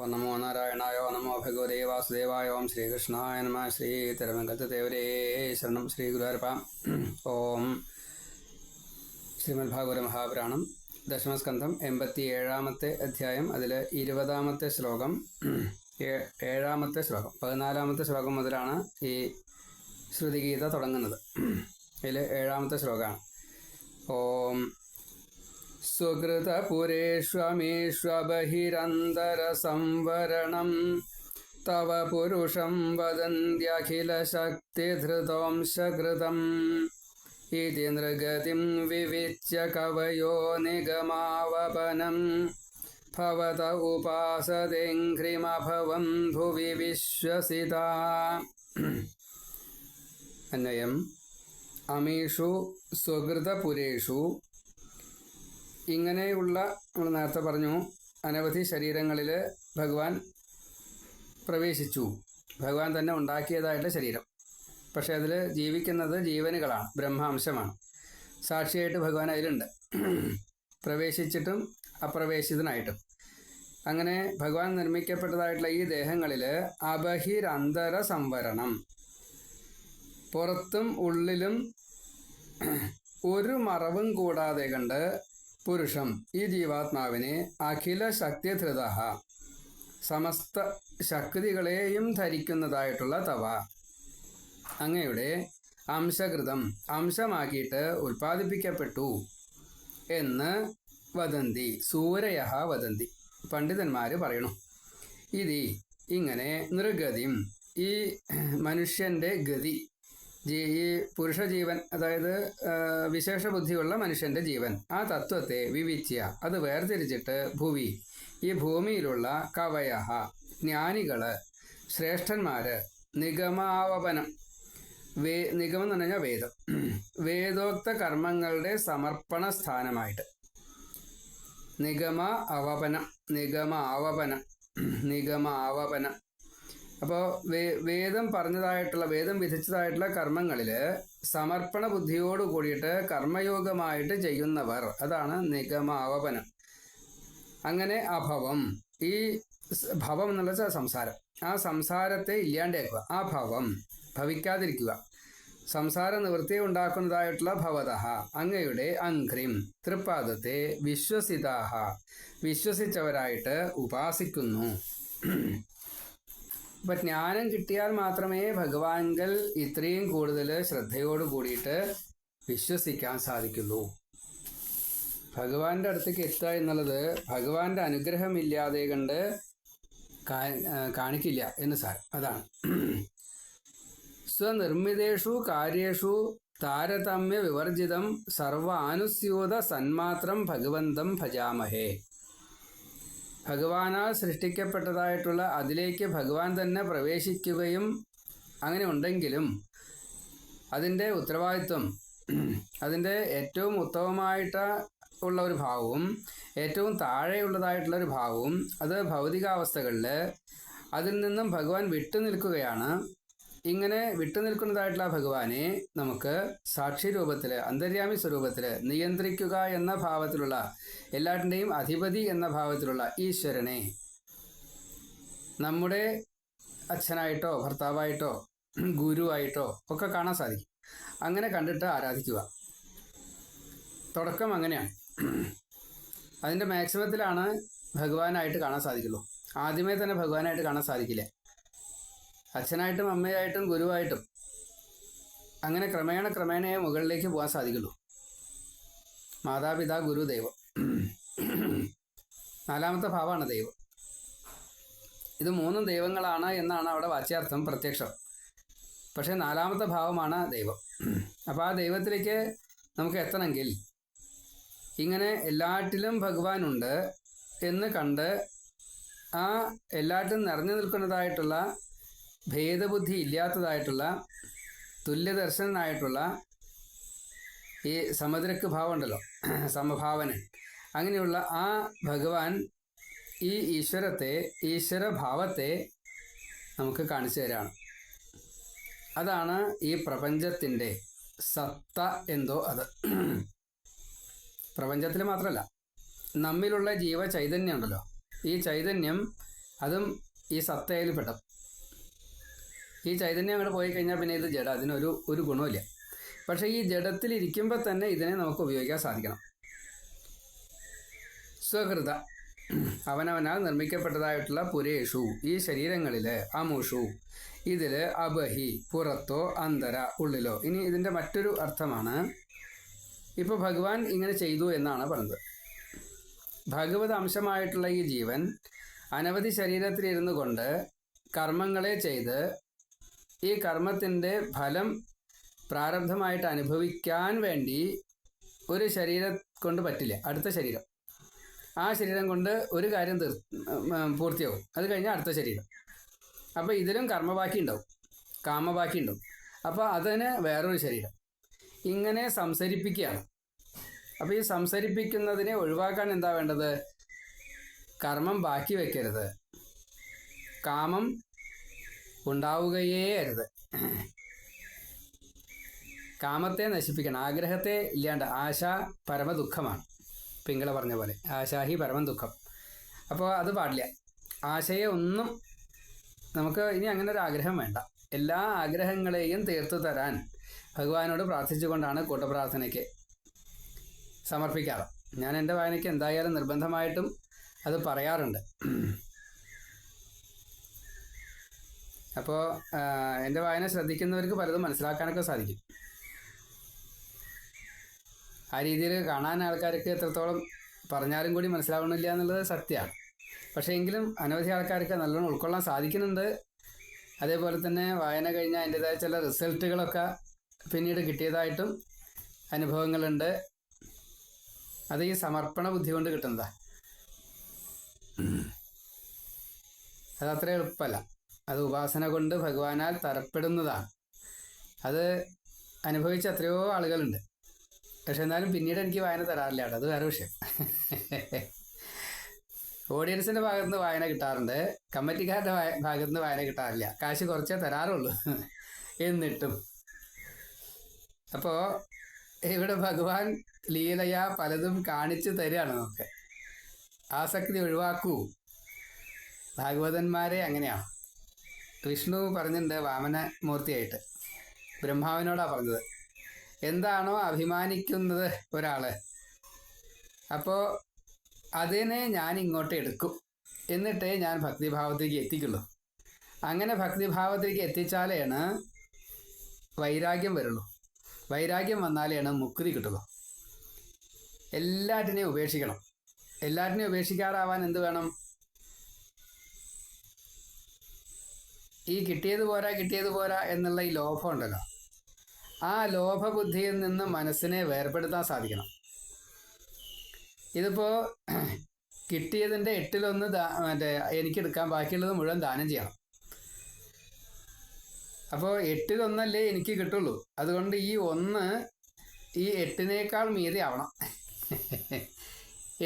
ഓം നമോ നാരായണായോ നമോ ഭഗവതേ വാസുദേവായ ഓം ശ്രീകൃഷ്ണായ നമ ശ്രീ തിരുവങ്കത്ത് ദേവരേ ശരണം ശ്രീ ഗുരുവായൂരപ്പ ഓം ശ്രീമദ്ഭാഗവത മഹാപുരാണം ദശമസ്കന്ധം എൺപത്തി ഏഴാമത്തെ അധ്യായം അതിൽ ഇരുപതാമത്തെ ശ്ലോകം ഏഴാമത്തെ ശ്ലോകം പതിനാലാമത്തെ ശ്ലോകം മുതലാണ് ഈ ശ്രുതിഗീത തുടങ്ങുന്നത്. ഇതിൽ ഏഴാമത്തെ ശ്ലോകമാണ്. ഓം सुकृतपुरेष्वमीष्वबहिरन्तरसंवरणं तव पुरुषं वदन्त्यखिलशक्तिधृतोंशकृतम् इति नृगतिं विविच्य कवयो निगमावपनं भवत उपासतेऽङ्घ्रिमभवं भुवि विश्वसिता अन्वयम् अमीषु स्वकृतपुरेषु ഇങ്ങനെയുള്ള നമ്മൾ നേരത്തെ പറഞ്ഞു അനവധി ശരീരങ്ങളിൽ ഭഗവാൻ പ്രവേശിച്ചു. ഭഗവാൻ തന്നെ ഉണ്ടാക്കിയതായിട്ട് ശരീരം. പക്ഷേ അതിൽ ജീവിക്കുന്നത് ജീവനുകളാണ് ബ്രഹ്മാംശമാണ്. സാക്ഷിയായിട്ട് ഭഗവാൻ അതിലുണ്ട്. പ്രവേശിച്ചിട്ടും അപ്രവേശിതനായിട്ടും. അങ്ങനെ ഭഗവാൻ നിർമ്മിക്കപ്പെട്ടതായിട്ടുള്ള ഈ ദേഹങ്ങളിൽ അബഹിരന്തര സംവരണം. പുറത്തും ഉള്ളിലും ഒരു മറവും കൂടാതെ കണ്ട് പുരുഷം ഈ ജീവാത്മാവിനെ അഖില ശക്തിധൃത സമസ്ത ശക്തികളെയും ധരിക്കുന്നതായിട്ടുള്ള തവ. അങ്ങയുടെ അംശകൃതം അംശമാക്കിയിട്ട് ഉൽപ്പാദിപ്പിക്കപ്പെട്ടു എന്ന് വദന്തി സൂരയ വദന്തി. പണ്ഡിതന്മാർ പറയണു. ഇതി ഇങ്ങനെ നൃഗതിയും ഈ മനുഷ്യന്റെ ഗതി ജീ- ഈ പുരുഷജീവൻ അതായത് ആ, വിശേഷ ബുദ്ധിയുള്ള മനുഷ്യന്റെ ജീവൻ ആ തത്വത്തെ വിവിച്യ അത് വേർതിരിച്ചിട്ട് ഭൂവി ഈ ഭൂമിയിലുള്ള കവയഹ ജ്ഞാനികൾ ശ്രേഷ്ഠന്മാര് നിഗമാവപനം വേ നിഗമം എന്ന് പറഞ്ഞാൽ വേദം വേദോക്ത കർമ്മങ്ങളുടെ സമർപ്പണ സ്ഥാനമായിട്ട് നിഗമ അവപനം നിഗമ ആവപനം നിഗമ ആവപനം അപ്പോൾ വേദം പറഞ്ഞതായിട്ടുള്ള വേദം വിധിച്ചതായിട്ടുള്ള കർമ്മങ്ങളിൽ സമർപ്പണ ബുദ്ധിയോട് കൂടിയിട്ട് കർമ്മയോഗമായിട്ട് ചെയ്യുന്നവർ അതാണ് നിഗമാവപനം. അങ്ങനെ അഭവം. ഈ ഭവം എന്നുള്ള സംസാരം. ആ സംസാരത്തെ ഇല്ലാണ്ടാക്കുക. ആ ഭവം ഭവിക്കാതിരിക്കുക. സംസാര നിവൃത്തി ഉണ്ടാക്കുന്നതായിട്ടുള്ള ഭവത അങ്ങയുടെ അങ്ക്രിം തൃപ്പാദത്തെ വിശ്വസിതാഹ വിശ്വസിച്ചവരായിട്ട് ഉപാസിക്കുന്നു. അപ്പൊ ജ്ഞാനം കിട്ടിയാൽ മാത്രമേ ഭഗവാൻകൾ ഇത്രയും കൂടുതൽ ശ്രദ്ധയോട് കൂടിയിട്ട് വിശ്വസിക്കാൻ സാധിക്കുള്ളൂ. ഭഗവാന്റെ അടുത്തേക്ക് എത്തുക എന്നുള്ളത് ഭഗവാന്റെ അനുഗ്രഹമില്ലാതെ കണ്ട് കാണിക്കില്ല എന്ന് സാർ. അതാണ്. സ്വനിർമ്മിതേഷു കാര്യേഷു താരതമ്യ വിവർജിതം സർവാനുസ്യൂത സന്മാത്രം ഭഗവന്തം ഭജാമഹേ. ഭഗവാനാൽ സൃഷ്ടിക്കപ്പെട്ടതായിട്ടുള്ള അതിലേക്ക് ഭഗവാൻ തന്നെ പ്രവേശിക്കുകയും അങ്ങനെ ഉണ്ടെങ്കിലും അതിന്റെ ഉത്തരവാദിത്വം അതിന്റെ ഏറ്റവും ഉത്തമമായിട്ട് ഉള്ള ഒരു ഭാവവും ഏറ്റവും താഴെയുള്ളതായിട്ടുള്ള ഒരു ഭാവവും അത് ഭൗതികാവസ്ഥകളിൽ അതിൽ നിന്നും ഭഗവാൻ വിട്ടു നിൽക്കുകയാണ് ഇങ്ങനെ വിട്ടുനിൽക്കുന്നതായിട്ടുള്ള ഭഗവാനെ നമുക്ക് സാക്ഷി രൂപത്തിൽ അന്തര്യാമി സ്വരൂപത്തിൽ നിയന്ത്രിക്കുക എന്ന ഭാവത്തിലുള്ള എല്ലാറ്റിന്റെയും അധിപതി എന്ന ഭാവത്തിലുള്ള ഈശ്വരനെ നമ്മുടെ അച്ഛനായിട്ടോ ഭർത്താവായിട്ടോ ഗുരുവായിട്ടോ ഒക്കെ കാണാൻ സാധിക്കും. അങ്ങനെ കണ്ടിട്ട് ആരാധിക്കുക. തുടക്കം അങ്ങനെയാണ്. അതിന്റെ മാക്സിമത്തിലാണ് ഭഗവാനായിട്ട് കാണാൻ സാധിക്കുള്ളൂ. ആദ്യമേ തന്നെ ഭഗവാനായിട്ട് കാണാൻ സാധിക്കില്ല. അച്ഛനായിട്ടും അമ്മയായിട്ടും ഗുരുവായിട്ടും അങ്ങനെ ക്രമേണ ക്രമേണയെ മുകളിലേക്ക് പോകാൻ സാധിക്കുള്ളൂ മാതാപിതാ ഗുരു ദൈവം. നാലാമത്തെ ഭാവമാണ് ദൈവം. ഇത് മൂന്നും ദൈവങ്ങളാണ് എന്നാണ് അവിടെ വാച്യാർത്ഥം പ്രത്യക്ഷം. പക്ഷേ നാലാമത്തെ ഭാവമാണ് ദൈവം. അപ്പോൾ ആ ദൈവത്തിലേക്ക് നമുക്ക് എത്തണമെങ്കിൽ ഇങ്ങനെ എല്ലാറ്റിലും ഭഗവാനുണ്ട് എന്ന് കണ്ട് ആ എല്ലാറ്റിലും നിറഞ്ഞു നിൽക്കുന്നതായിട്ടുള്ള ഭേദബുദ്ധി ഇല്ലാത്തതായിട്ടുള്ള തുല്യദർശനായിട്ടുള്ള ഈ സമദ്രക്ക് ഭാവം ഉണ്ടല്ലോ സമഭാവന. അങ്ങനെയുള്ള ആ ഭഗവാൻ ഈ ഈശ്വരത്തെ ഈശ്വരഭാവത്തെ നമുക്ക് കാണിച്ചു തരാണ്. അതാണ് ഈ പ്രപഞ്ചത്തിന്റെ സത്ത എന്തോ അത്. പ്രപഞ്ചത്തിൽ മാത്രമല്ല നമ്മിലുള്ള ജീവ ചൈതന്യം ഉണ്ടല്ലോ. ഈ ചൈതന്യം അതും ഈ സത്തയിൽ പെടും ഈ ചൈതന്യം അങ്ങോട്ട് പോയി കഴിഞ്ഞാൽ പിന്നെ ഇത് ജഡ അതിനൊരു ഒരു ഗുണമില്ല പക്ഷേ ഈ ജഡത്തിൽ ഇരിക്കുമ്പോൾ തന്നെ ഇതിനെ നമുക്ക് ഉപയോഗിക്കാൻ സാധിക്കണം. സ്വകൃത. അവനവനാൽ നിർമ്മിക്കപ്പെട്ടതായിട്ടുള്ള പുരേഷു ഈ ശരീരങ്ങളിൽ അമുഷു ഇതിൽ അബഹി പുറത്തോ അന്തര ഉള്ളിലോ. ഇനി ഇതിന്റെ മറ്റൊരു അർത്ഥമാണ് ഇപ്പോൾ ഭഗവാൻ ഇങ്ങനെ ചെയ്തു എന്നാണ് പറഞ്ഞത്. ഭഗവത് അംശമായിട്ടുള്ള ഈ ജീവൻ അനവധി ശരീരത്തിലിരുന്നു കൊണ്ട് കർമ്മങ്ങളെ ചെയ്ത് ഈ കർമ്മത്തിന്റെ ഫലം പ്രാരബ്ധമായിട്ട് അനുഭവിക്കാൻ വേണ്ടി ഒരു ശരീരം കൊണ്ട് പറ്റില്ല. അടുത്ത ശരീരം. ആ ശരീരം കൊണ്ട് ഒരു കാര്യം തീർ പൂർത്തിയാവും. അത് കഴിഞ്ഞാൽ അടുത്ത ശരീരം. അപ്പോൾ ഇതിലും കർമ്മബാക്കി ഉണ്ടാവും. കാമബാക്കി ഉണ്ടാവും. അപ്പോൾ അതിന് വേറൊരു ശരീരം. ഇങ്ങനെ സംസരിപ്പിക്കുകയാണ്. അപ്പോൾ ഈ സംസരിപ്പിക്കുന്നതിനെ ഒഴിവാക്കാൻ എന്താ വേണ്ടത്? കർമ്മം ബാക്കി വെക്കരുത്. കാമം ഉണ്ടാവുകയേ അരുത് കാമത്തെ നശിപ്പിക്കണം. ആഗ്രഹത്തെ ഇല്ലാണ്ട് ആശ പരമദുഃഖമാണ്. പിങ്കള പറഞ്ഞ പോലെ. ആശാഹി പരമം ദുഃഖം അപ്പോൾ അത് പാടില്ല. ആശയെ ഒന്നും നമുക്ക് ഇനി അങ്ങനെ ഒരു ആഗ്രഹം വേണ്ട. എല്ലാ ആഗ്രഹങ്ങളെയും തീർത്തു തരാൻ ഭഗവാനോട് പ്രാർത്ഥിച്ചുകൊണ്ടാണ് കൂട്ടപ്രാർത്ഥനയ്ക്ക് സമർപ്പിക്കാറ്. ഞാൻ എന്റെ വായനയ്ക്ക് എന്തായാലും നിർബന്ധമായിട്ടും അത് പറയാറുണ്ട്. അപ്പോൾ എന്റെ വായന ശ്രദ്ധിക്കുന്നവർക്ക് പലതും മനസ്സിലാക്കാനൊക്കെ സാധിക്കും. ആ രീതിയിൽ കാണാൻ ആൾക്കാർക്ക് എത്രത്തോളം പറഞ്ഞാലും കൂടി മനസ്സിലാവണില്ല എന്നുള്ളത് സത്യമാണ്. പക്ഷേ എങ്കിലും അനവധി ആൾക്കാർക്ക് നല്ലോണം ഉൾക്കൊള്ളാൻ സാധിക്കുന്നുണ്ട്. അതേപോലെ തന്നെ വായന കഴിഞ്ഞ അതിന്റെതായ ചില റിസൾട്ടുകളൊക്കെ പിന്നീട് കിട്ടിയതായിട്ടും അനുഭവങ്ങളുണ്ട്. അത് ഈ സമർപ്പണ ബുദ്ധി കൊണ്ട് കിട്ടുന്നതാ. അത് അത്ര എളുപ്പമല്ല. അത് ഉപാസന കൊണ്ട് ഭഗവാനാൽ തരപ്പെടുന്നതാണ്. അത് അനുഭവിച്ച എത്രയോ ആളുകളുണ്ട്. പക്ഷെ എന്നാലും പിന്നീട് എനിക്ക് വായന തരാറില്ല അത് വേറെ വിഷയം. ഓഡിയൻസിന്റെ ഭാഗത്ത് നിന്ന് വായന കിട്ടാറുണ്ട്. കമ്മിറ്റിക്കാരുടെ ഭാഗത്ത് നിന്ന് വായന കിട്ടാറില്ല. കാശ് കുറച്ചേ തരാറുള്ളൂ. എന്നിട്ടും. അപ്പോൾ ഇവിടെ ഭഗവാൻ ലീലയ പലതും കാണിച്ചു തരികയാണ് നമുക്ക്. ആസക്തി ഒഴിവാക്കൂ. ഭാഗവതന്മാരെ അങ്ങനെയാണ് വിഷ്ണു പറഞ്ഞിട്ടുണ്ട് വാമന മൂർത്തിയായിട്ട്. ബ്രഹ്മാവിനോടാണ് പറഞ്ഞത്. എന്താണോ അഭിമാനിക്കുന്നത് ഒരാൾ. അപ്പോൾ അതിനെ ഞാൻ ഇങ്ങോട്ട് എടുക്കും. എന്നിട്ടേ ഞാൻ ഭക്തിഭാവത്തിലേക്ക് എത്തിക്കുള്ളൂ. അങ്ങനെ ഭക്തിഭാവത്തിലേക്ക് എത്തിച്ചാലാണ് വൈരാഗ്യം വരുള്ളൂ. വൈരാഗ്യം വന്നാലാണ് മുക്തി കിട്ടുള്ളൂ. എല്ലാറ്റിനെയും ഉപേക്ഷിക്കണം. എല്ലാറ്റിനെയും ഉപേക്ഷിക്കാറാവാൻ എന്ത് വേണം? ഈ കിട്ടിയത് പോരാ കിട്ടിയത് പോരാ എന്നുള്ള ഈ ലോഭം ഉണ്ടല്ലോ. ആ ലോഭബുദ്ധിയിൽ നിന്ന് മനസ്സിനെ വേർപെടുത്താൻ സാധിക്കണം. ഇതിപ്പോൾ കിട്ടിയതിന്റെ എട്ടിലൊന്ന് മറ്റേ എനിക്കെടുക്കാൻ ബാക്കിയുള്ളത് മുഴുവൻ ദാനം ചെയ്യണം. അപ്പോൾ എട്ടിലൊന്നല്ലേ എനിക്ക് കിട്ടുള്ളൂ. അതുകൊണ്ട് ഈ ഒന്ന് ഈ എട്ടിനേക്കാൾ മീതെ ആവണം.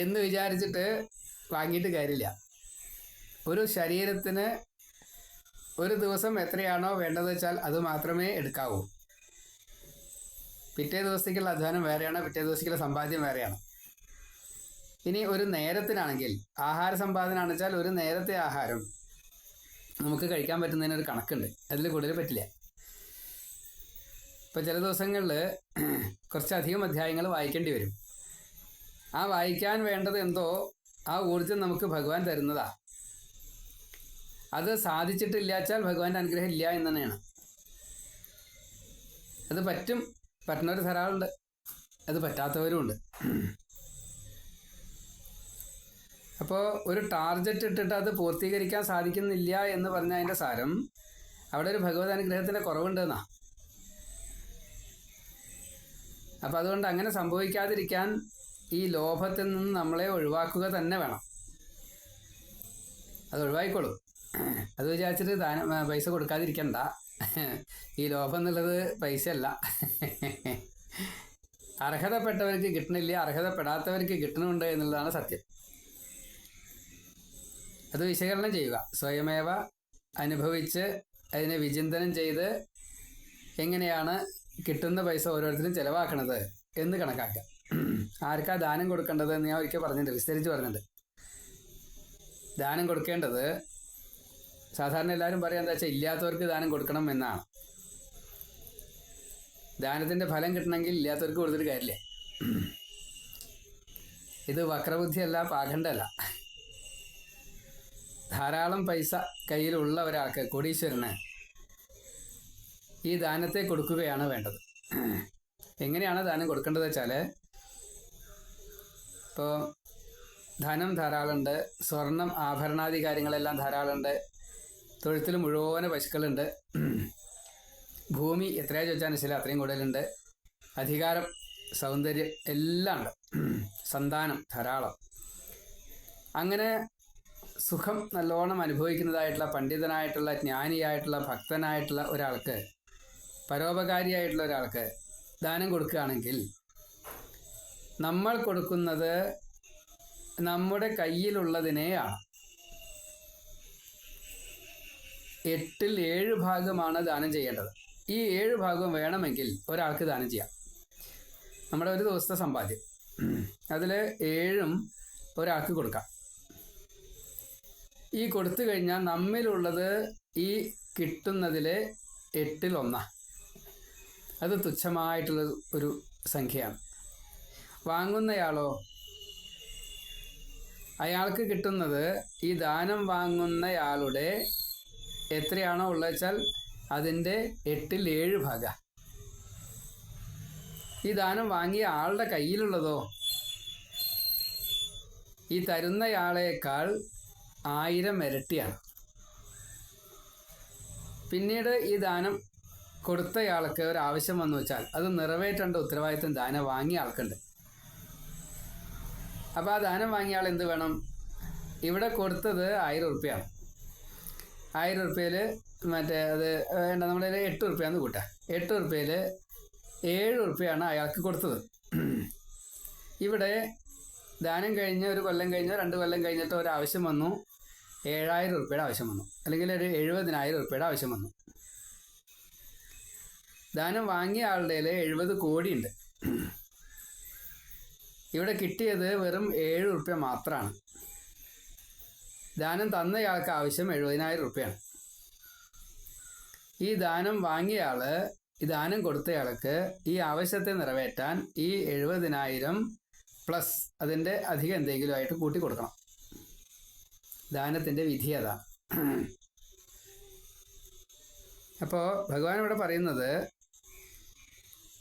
എന്ന് വിചാരിച്ചിട്ട് വാങ്ങിയിട്ട് കാര്യമില്ല. ഒരു ശരീരത്തിന് ഒരു ദിവസം എത്രയാണോ വേണ്ടത് വെച്ചാൽ അത് മാത്രമേ എടുക്കാവൂ. പിറ്റേ ദിവസത്തേക്കുള്ള അധ്വാനം വേറെയാണ് പിറ്റേ ദിവസത്തേക്കുള്ള സമ്പാദ്യം വേറെയാണ്. ഇനി ഒരു നേരത്തിനാണെങ്കിൽ ആഹാര സമ്പാദനമാണെന്ന് വെച്ചാൽ ഒരു നേരത്തെ ആഹാരം നമുക്ക് കഴിക്കാൻ പറ്റുന്നതിന് ഒരു കണക്കുണ്ട്. അതിൽ കൂടുതൽ പറ്റില്ല. ഇപ്പം ചില ദിവസങ്ങളിൽ കുറച്ചധികം അധ്യായങ്ങൾ വായിക്കേണ്ടി വരും. ആ വായിക്കാൻ വേണ്ടത് എന്തോ ആ ഊർജം നമുക്ക് ഭഗവാൻ തരുന്നതാ. അത് സാധിച്ചിട്ടില്ലാച്ചാൽ ഭഗവാന്റെ അനുഗ്രഹം ഇല്ല എന്ന് തന്നെയാണ്. അത് പറ്റും. പറ്റുന്നവർ ധാരാളമുണ്ട് അത് പറ്റാത്തവരും ഉണ്ട്. അപ്പോൾ ഒരു ടാർഗറ്റ് ഇട്ടിട്ട് അത് പൂർത്തീകരിക്കാൻ സാധിക്കുന്നില്ല എന്ന് പറഞ്ഞ അതിന്റെ സാരം അവിടെ ഒരു ഭഗവത് അനുഗ്രഹത്തിന്റെ കുറവുണ്ടെന്നാ. അപ്പം അതുകൊണ്ട് അങ്ങനെ സംഭവിക്കാതിരിക്കാൻ ഈ ലോഭത്തിൽ നിന്ന് നമ്മളെ ഒഴിവാക്കുക തന്നെ വേണം. അത് ഒഴിവായിക്കോളൂ. അത് വിചാരിച്ചിട്ട് ദാനം പൈസ കൊടുക്കാതിരിക്കണ്ട. ഈ ലോഭം എന്നുള്ളത് പൈസയല്ല. അർഹതപ്പെട്ടവർക്ക് കിട്ടണില്ല അർഹതപ്പെടാത്തവർക്ക് കിട്ടണമുണ്ട് എന്നുള്ളതാണ് സത്യം. അത് വിശകലനം ചെയ്യുക. സ്വയമേവ അനുഭവിച്ച് അതിനെ വിചിന്തനം ചെയ്ത് എങ്ങനെയാണ് കിട്ടുന്ന പൈസ ഓരോരുത്തരും ചെലവാക്കണത് എന്ന് കണക്കാക്കുക. ആർക്കാ ദാനം കൊടുക്കേണ്ടത് എന്ന് ഞാൻ ഒരിക്കൽ പറഞ്ഞിട്ടുണ്ട് വിസ്തരിച്ച് പറഞ്ഞിട്ടുണ്ട്. ദാനം കൊടുക്കേണ്ടത് സാധാരണ എല്ലാവരും പറയാം എന്താ വെച്ചാൽ ഇല്ലാത്തവർക്ക് ദാനം കൊടുക്കണം എന്നാണ്. ദാനത്തിന്റെ ഫലം കിട്ടണമെങ്കിൽ ഇല്ലാത്തവർക്ക് കൊടുത്തിട്ട് കാര്യമില്ല. ഇത് വക്രബുദ്ധിയല്ല പാഖണ്ഡല്ല. ധാരാളം പൈസ കയ്യിലുള്ള ഒരാൾക്ക് കോടീശ്വരന് ഈ ദാനത്തെ കൊടുക്കുകയാണ് വേണ്ടത്. എങ്ങനെയാണ് ദാനം കൊടുക്കേണ്ടത് വെച്ചാൽ ഇപ്പോൾ ധനം ധാരാളമുണ്ട് സ്വർണം ആഭരണാദി കാര്യങ്ങളെല്ലാം ധാരാളമുണ്ട് തൊഴുത്തിൽ മുഴുവൻ പശുക്കളുണ്ട്. ഭൂമി എത്രയാ ചോദിച്ചാൽ ശരി അത്രയും കൂടുതലുണ്ട്. അധികാരം സൗന്ദര്യം എല്ലാം ഉണ്ട്. സന്താനം ധാരാളം. അങ്ങനെ സുഖം നല്ലോണം അനുഭവിക്കുന്നതായിട്ടുള്ള പണ്ഡിതനായിട്ടുള്ള ജ്ഞാനിയായിട്ടുള്ള ഭക്തനായിട്ടുള്ള ഒരാൾക്ക് പരോപകാരിയായിട്ടുള്ള ഒരാൾക്ക് ദാനം കൊടുക്കുകയാണെങ്കിൽ നമ്മൾ കൊടുക്കുന്നത് നമ്മുടെ കയ്യിലുള്ളതിനെയാണ്. എട്ടിൽ ഏഴ് ഭാഗമാണ് ദാനം ചെയ്യേണ്ടത്. ഈ ഏഴ് ഭാഗം വേണമെങ്കിൽ ഒരാൾക്ക് ദാനം ചെയ്യാം. നമ്മുടെ ഒരു ദിവസത്തെ സമ്പാദ്യം. അതിൽ ഏഴും ഒരാൾക്ക് കൊടുക്കാം. ഈ കൊടുത്തു കഴിഞ്ഞാൽ നമ്മിലുള്ളത് ഈ കിട്ടുന്നതിലെ എട്ടിൽ ഒന്നാ. അത് തുച്ഛമായിട്ടുള്ള ഒരു സംഖ്യയാണ്. വാങ്ങുന്നയാളോ? അയാൾക്ക് കിട്ടുന്നത് ഈ ദാനം വാങ്ങുന്നയാളുടെ എത്രയാണോ ഉള്ളത് വെച്ചാൽ അതിന്റെ എട്ടിൽ ഏഴ് ഭാഗ. ഈ ദാനം വാങ്ങിയ ആളുടെ കയ്യിലുള്ളതോ? ഈ തരുന്നയാളേക്കാൾ ആയിരം ഇരട്ടിയാണ്. പിന്നീട് ഈ ദാനം കൊടുത്തയാൾക്ക് ഒരു ആവശ്യം വന്നു വെച്ചാൽ അത് നിറവേറ്റേണ്ട ഉത്തരവാദിത്വം ദാനം വാങ്ങിയ ആൾക്കുണ്ട്. അപ്പോൾ ആ ദാനം വാങ്ങിയ ആൾ എന്ത് വേണം? ഇവിടെ കൊടുത്തത് ആയിരം ഉറുപ്പ്യാണ്. ആയിരം ഉറുപ്പ്യയിൽ മറ്റേ അത് വേണ്ട നമ്മുടെ കയ്യിൽ എട്ട് ഉറുപ്പ്യാന്ന് കൂട്ടാം. എട്ട് ഉറുപ്പ്യയിൽ ഏഴ് ഉറുപ്പ്യാണ് അയാൾക്ക് കൊടുത്തത്. ഇവിടെ ദാനം കഴിഞ്ഞ് ഒരു കൊല്ലം കഴിഞ്ഞോ രണ്ട് കൊല്ലം കഴിഞ്ഞിട്ട് ഒരു ആവശ്യം വന്നു. ഏഴായിരം ഉറുപ്പ്യയുടെ ആവശ്യം വന്നു. അല്ലെങ്കിൽ ഒരു എഴുപതിനായിരം ഉറുപ്പ്യയുടെ ആവശ്യം വന്നു. ദാനം വാങ്ങിയ ആളുടെ എഴുപത് കോടിയുണ്ട്. ഇവിടെ കിട്ടിയത് വെറും ഏഴ് ഉറുപ്പ്യ മാത്രമാണ് ദാനം തന്നയാൾക്ക് ആവശ്യം എഴുപതിനായിരം റുപ്യാണ്. ഈ ദാനം വാങ്ങിയ ആൾ ഈ ദാനം കൊടുത്തയാൾക്ക് ഈ ആവശ്യത്തെ നിറവേറ്റാൻ ഈ എഴുപതിനായിരം പ്ലസ് അതിന്റെ അധികം എന്തെങ്കിലും ആയിട്ട് കൂട്ടി കൊടുക്കണം. ദാനത്തിന്റെ വിധി അതാ. അപ്പോൾ ഭഗവാൻ ഇവിടെ പറയുന്നത്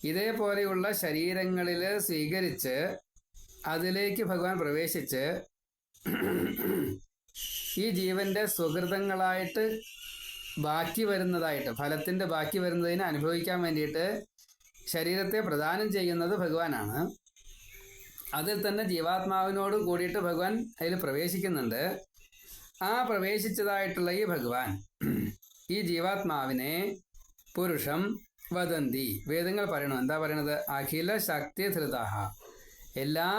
ഇതേപോലെയുള്ള ശരീരങ്ങളിൽ സ്വീകരിച്ച് അതിലേക്ക് ഭഗവാൻ പ്രവേശിച്ച് ഈ ജീവന്റെ സുഹൃതങ്ങളായിട്ട് ബാക്കി വരുന്നതായിട്ട് ഫലത്തിന്റെ ബാക്കി വരുന്നതിനെ അനുഭവിക്കാൻ വേണ്ടിയിട്ട് ശരീരത്തെ പ്രദാനം ചെയ്യുന്നത് ഭഗവാനാണ്. അതിൽ തന്നെ ജീവാത്മാവിനോട് കൂടിയിട്ട് ഭഗവാൻ അതിൽ പ്രവേശിക്കുന്നുണ്ട്. ആ പ്രവേശിച്ചതായിട്ടുള്ള ഈ ഭഗവാൻ ഈ ജീവാത്മാവിനെ പുരുഷം വദന്തി വേദങ്ങൾ പറയണു? എന്താ പറയണത്? അഖില ശക്തി ധൃതാഹ എല്ലാ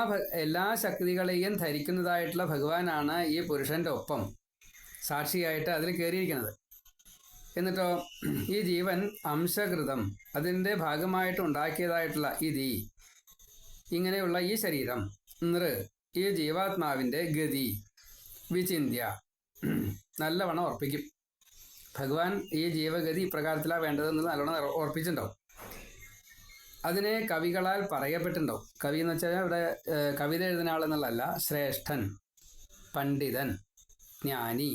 എല്ലാ ശക്തികളെയും ധരിക്കുന്നതായിട്ടുള്ള ഭഗവാനാണ് ഈ പുരുഷന്റെ ഒപ്പം സാക്ഷിയായിട്ട് അതിൽ കയറിയിരിക്കുന്നത്. എന്നിട്ടോ ഈ ജീവൻ അംശകൃതം അതിന്റെ ഭാഗമായിട്ട് ഉണ്ടാക്കിയതായിട്ടുള്ള ഈ ഇങ്ങനെയുള്ള ഈ ശരീരം നൃ ഈ ജീവാത്മാവിന്റെ ഗതി വിചിന്യ നല്ലവണ്ണം ഉറപ്പിക്കും. ഭഗവാൻ ഈ ജീവഗതി ഇപ്രകാരത്തിലാണ് വേണ്ടതെന്ന് നല്ലോണം ഉറപ്പിച്ചിട്ടുണ്ടാവും. അതിനെ കവികളാൽ പറയപ്പെട്ടിട്ടുണ്ടാവും. കവി എന്ന് വെച്ചാൽ ഇവിടെ കവിത എഴുതുന്ന ആളെന്നുള്ളതല്ല ശ്രേഷ്ഠൻ പണ്ഡിതൻ ജ്ഞാനി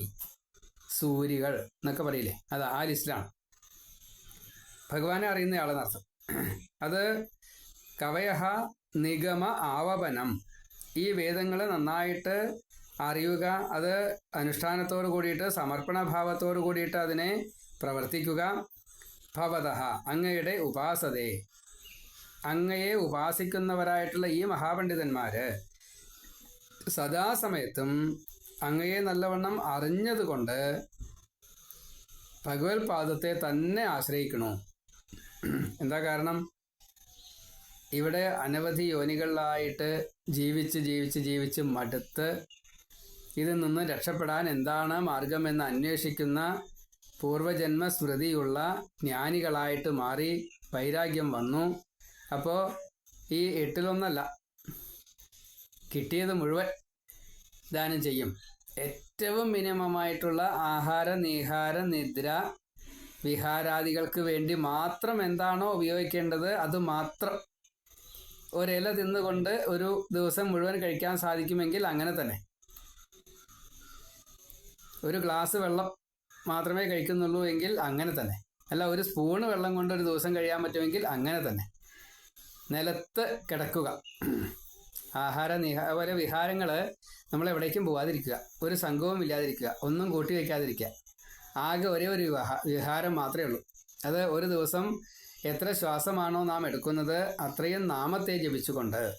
സൂര്യകൾ എന്നൊക്കെ പറയില്ലേ? അത് ആ ലിസ്റ്റിലാണ്. ഭഗവാനെ അറിയുന്ന ആളെന്നർത്ഥം അത് കവയഹ നിഗമ ആവപനം. ഈ വേദങ്ങൾ നന്നായിട്ട് അറിയുക അത് അനുഷ്ഠാനത്തോട് കൂടിയിട്ട് സമർപ്പണ ഭാവത്തോട് കൂടിയിട്ട് അതിനെ പ്രവർത്തിക്കുക. ഭവത അങ്ങയുടെ ഉപാസതയെ അങ്ങയെ ഉപാസിക്കുന്നവരായിട്ടുള്ള ഈ മഹാപണ്ഡിതന്മാര് സദാസമയത്തും അങ്ങയെ നല്ലവണ്ണം അറിഞ്ഞതുകൊണ്ട് ഭഗവത് പാദത്തെ തന്നെ ആശ്രയിക്കണു. എന്താ കാരണം? ഇവിടെ അനവധി യോനികളിലായിട്ട് ജീവിച്ച് ജീവിച്ച് ജീവിച്ച് മടുത്ത് ഇതിൽ നിന്ന് രക്ഷപ്പെടാൻ എന്താണ് മാർഗമെന്ന് അന്വേഷിക്കുന്ന പൂർവജന്മ സ്മൃതിയുള്ള ജ്ഞാനികളായിട്ട് മാറി വൈരാഗ്യം വന്നു. അപ്പോൾ ഈ എട്ടിലൊന്നല്ല കിട്ടിയത് മുഴുവൻ ദാനം ചെയ്യും. ഏറ്റവും മിനിമമായിട്ടുള്ള ആഹാര നിഹാര നിദ്ര വിഹാരാദികൾക്ക് വേണ്ടി മാത്രം എന്താണോ ഉപയോഗിക്കേണ്ടത് അത് മാത്രം ഒരില തിന്നുകൊണ്ട് ഒരു ദിവസം മുഴുവൻ കഴിക്കാൻ സാധിക്കുമെങ്കിൽ അങ്ങനെ തന്നെ. ഒരു ഗ്ലാസ് വെള്ളം മാത്രമേ കഴിക്കുന്നുള്ളൂ എങ്കിൽ അങ്ങനെ തന്നെ. അല്ല ഒരു സ്പൂണ് വെള്ളം കൊണ്ട് ഒരു ദിവസം കഴിയാൻ പറ്റുമെങ്കിൽ അങ്ങനെ തന്നെ. നിലത്ത് കിടക്കുക. ആഹാര നിഹ അതുപോലെ വിഹാരങ്ങൾ നമ്മൾ എവിടേക്കും പോകാതിരിക്കുക ഒരു സംഘവും ഇല്ലാതിരിക്കുക. ഒന്നും കൂട്ടി വയ്ക്കാതിരിക്കുക ആകെ ഒരേ ഒരു വിവാഹ വിഹാരം മാത്രമേ ഉള്ളൂ. അത് ഒരു ദിവസം എത്ര ശ്വാസമാണോ നാം എടുക്കുന്നത് അത്രയും നാമത്തെ ജപിച്ചുകൊണ്ട്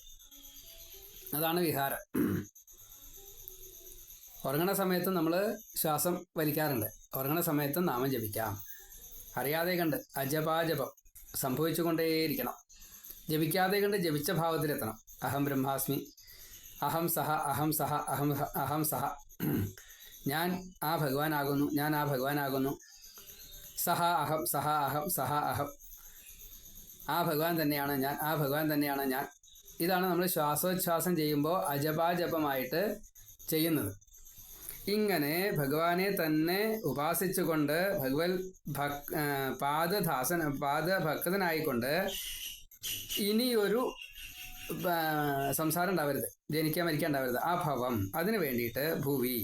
അതാണ് വിഹാരം. ഉറങ്ങണ സമയത്ത് നമ്മൾ ശ്വാസം വലിക്കാറുണ്ട്. ഉറങ്ങണ സമയത്ത് നാമം ജപിക്കാം. അറിയാതെ കണ്ട് അജപാജപം സംഭവിച്ചുകൊണ്ടേയിരിക്കണം. ജപിക്കാതെ കണ്ട് ജപിച്ച ഭാവത്തിലെത്തണം. അഹം ബ്രഹ്മാസ്മി. അഹം സഹ അഹം സഹ അഹം അഹം സഹ. ഞാൻ ആ ഭഗവാനാകുന്നു ഞാൻ ആ ഭഗവാനാകുന്നു. സഹ അഹം സഹ അഹം സഹ അഹം. ആ ഭഗവാൻ തന്നെയാണ് ഞാൻ ആ ഭഗവാൻ തന്നെയാണ് ഞാൻ. ഇതാണ് നമ്മൾ ശ്വാസോച്ഛ്വാസം ചെയ്യുമ്പോൾ അജപാജപമായിട്ട് ചെയ്യുന്നത്. ഇങ്ങനെ ഭഗവാനെ തന്നെ ഉപാസിച്ചുകൊണ്ട് ഭഗവത് ഭക് പാദദാസന പാദഭക്തനായിക്കൊണ്ട് ഇനിയൊരു സംസാരം ഉണ്ടാവരുത്. ജനിക്കാൻ മരിക്കാൻ ഉണ്ടാവരുത്. ആ ഭവം അതിനു വേണ്ടിയിട്ട് ഭൂവി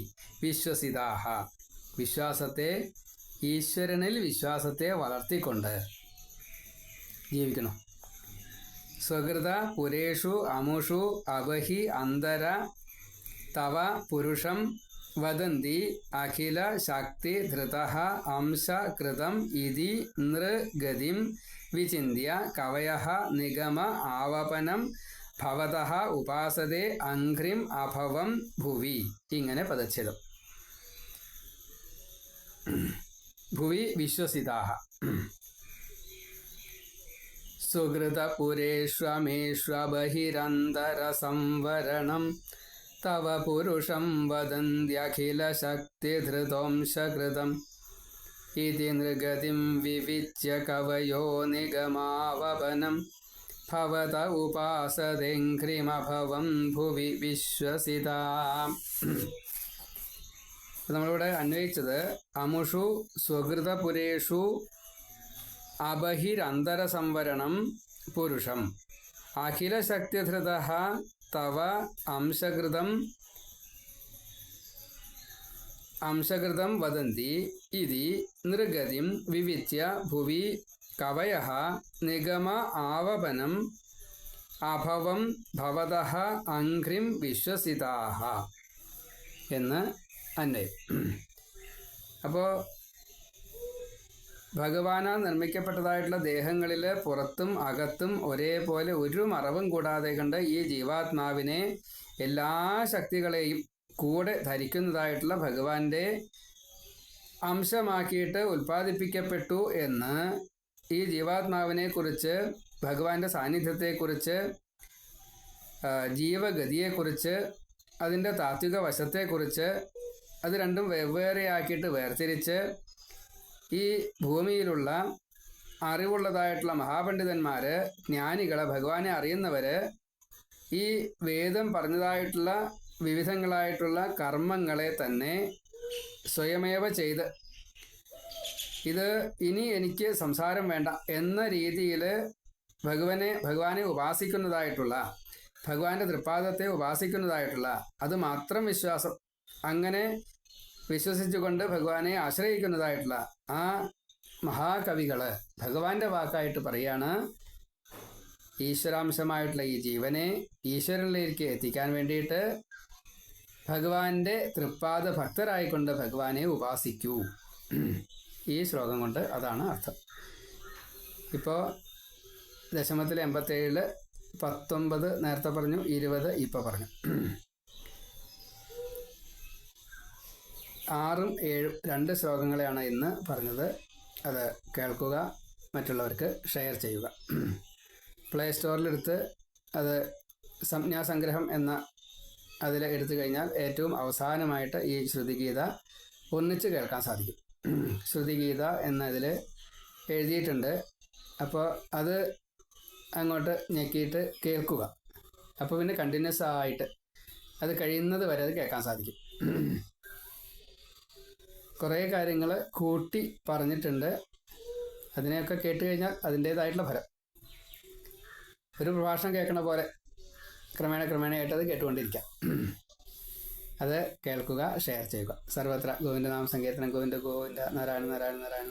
വിശ്വസിതാഹ. വിശ്വാസത്തെ ഈശ്വരനിൽ വിശ്വാസത്തെ വളർത്തിക്കൊണ്ട് ജീവിക്കണം സ്വകൃത പുരേഷു അമുഷു അബഹി അന്തര തവ പുരുഷം വദന്തി അഖില ശക്തി ധൃത അംശ കൃതം ഇതി നൃഗതിം വിചിന്യ കവയ നിഗമ ആവപനം ഭവത ഉപാസതേ അഘ്രിം അഭവം ഭുവി ഇങ്ങനെ പദച്ഛേദം. ഭുവി വിശ്വസിതാഹ. സുഹൃതപുരേഷ്വമേഷ്വബഹിരന്തരസംവരണം തവ പുരുഷം വദന്ത്യഖിലശക്തിധൃതോംശകൃതം ഇതി നൃഗതിം വിവിച്യ കവയോ നിഗമാവപനം ഭവത ഉപാസതെങ്ക്രിമഭവം ഭുവി വിശ്വസിത നമ്മളിവിടെ അന്വയിച്ചത് അമുഷു സ്വകൃതപുരേഷു അബഹിരന്തരസംവരണം പുരുഷം। അഖിലശക്തിധൃത തവ അംശകൃതം അംശകൃതം വദന്തി ഇതി നൃഗതിം വിവിച്യ ഭുവി കവയ നിഗമ ആവപനം അഭവം ഭവത അഘ്രിം വിശ്വസിതാഹ എന്ന് അന്വയം. അപ്പോൾ ഭഗവാനാൽ നിർമ്മിക്കപ്പെട്ടതായിട്ടുള്ള ദേഹങ്ങളിൽ പുറത്തും അകത്തും ഒരേപോലെ ഒരു മറവും കൂടാതെ കണ്ട് ഈ ജീവാത്മാവിനെ എല്ലാ ശക്തികളെയും കൂടെ ധരിക്കുന്നതായിട്ടുള്ള ഭഗവാന്റെ അംശമാക്കിയിട്ട് ഉൽപ്പാദിപ്പിക്കപ്പെട്ടു എന്ന് ഈ ജീവാത്മാവിനെ കുറിച്ച് ഭഗവാന്റെ സാന്നിധ്യത്തെക്കുറിച്ച് ജീവഗതിയെക്കുറിച്ച് അതിന്റെ താത്വിക വശത്തെക്കുറിച്ച് അത് രണ്ടും വെവ്വേറെയാക്കിയിട്ട് വേർതിരിച്ച് ഈ ഭൂമിയിലുള്ള അറിവുള്ളതായിട്ടുള്ള മഹാപണ്ഡിതന്മാർ ജ്ഞാനികൾ ഭഗവാനെ അറിയുന്നവർ ഈ വേദം പറഞ്ഞതായിട്ടുള്ള വിവിധങ്ങളായിട്ടുള്ള കർമ്മങ്ങളെ തന്നെ സ്വയമേവ ചെയ്ത്. ഇത് ഇനി എനിക്ക് സംസാരം വേണ്ട എന്ന രീതിയിൽ ഭഗവനെ ഭഗവാനെ ഉപാസിക്കുന്നതായിട്ടുള്ള ഭഗവാന്റെ തൃപ്പാദത്തെ ഉപാസിക്കുന്നതായിട്ടുള്ള അത് മാത്രം വിശ്വാസം. അങ്ങനെ വിശ്വസിച്ചുകൊണ്ട് ഭഗവാനെ ആശ്രയിക്കുന്നതായിട്ടുള്ള ആ മഹാകവികൾ ഭഗവാന്റെ വാക്കായിട്ട് പറയാണ് ഈശ്വരാംശമായിട്ടുള്ള ഈ ജീവനെ ഈശ്വരനിലേക്ക് എത്തിക്കാൻ വേണ്ടിയിട്ട് ഭഗവാന്റെ തൃപ്പാദ ഭക്തരായിക്കൊണ്ട് ഭഗവാനെ ഉപാസിക്കൂ. ഈ ശ്ലോകം കൊണ്ട് അതാണ് അർത്ഥം. ഇപ്പോൾ ദശമത്തിൽ എൺപത്തേഴിൽ പത്തൊമ്പത് നേരത്തെ പറഞ്ഞു ഇരുപത് ഇപ്പോൾ പറഞ്ഞു. ആറും ഏഴും രണ്ട് ശ്ലോകങ്ങളെയാണ് ഇന്ന് പറഞ്ഞത്. അത് കേൾക്കുക മറ്റുള്ളവർക്ക് ഷെയർ ചെയ്യുക. പ്ലേ സ്റ്റോറിലെടുത്ത് അത് സംജ്ഞാസംഗ്രഹം എന്ന അതിൽ എടുത്തു കഴിഞ്ഞാൽ ഏറ്റവും അവസാനമായിട്ട് ഈ ശ്രുതിഗീത ഒന്നിച്ച് കേൾക്കാൻ സാധിക്കും. ശ്രുതിഗീത എന്നതിൽ എഴുതിയിട്ടുണ്ട്. അപ്പോൾ അത് അങ്ങോട്ട് ഞെക്കിയിട്ട് കേൾക്കുക. അപ്പോൾ പിന്നെ കണ്ടിന്യൂസ് ആയിട്ട് അത് കഴിയുന്നത് വരെ അത് കേൾക്കാൻ സാധിക്കും. കുറേ കാര്യങ്ങൾ കൂട്ടി പറഞ്ഞിട്ടുണ്ട്. അതിനെയൊക്കെ കേട്ട് കഴിഞ്ഞാൽ അതിന്റേതായിട്ടുള്ള ഫലം. ഒരു പ്രഭാഷണം കേൾക്കണ പോലെ ക്രമേണ ക്രമേണയായിട്ട് അത് കേട്ടുകൊണ്ടിരിക്കാം. അത് കേൾക്കുക ഷെയർ ചെയ്യുക. സർവത്ര ഗോവിന്ദനാമ സങ്കീർത്തനം ഗോവിന്ദ ഗോവിന്ദ നാരായണ നാരായണ നാരായണ.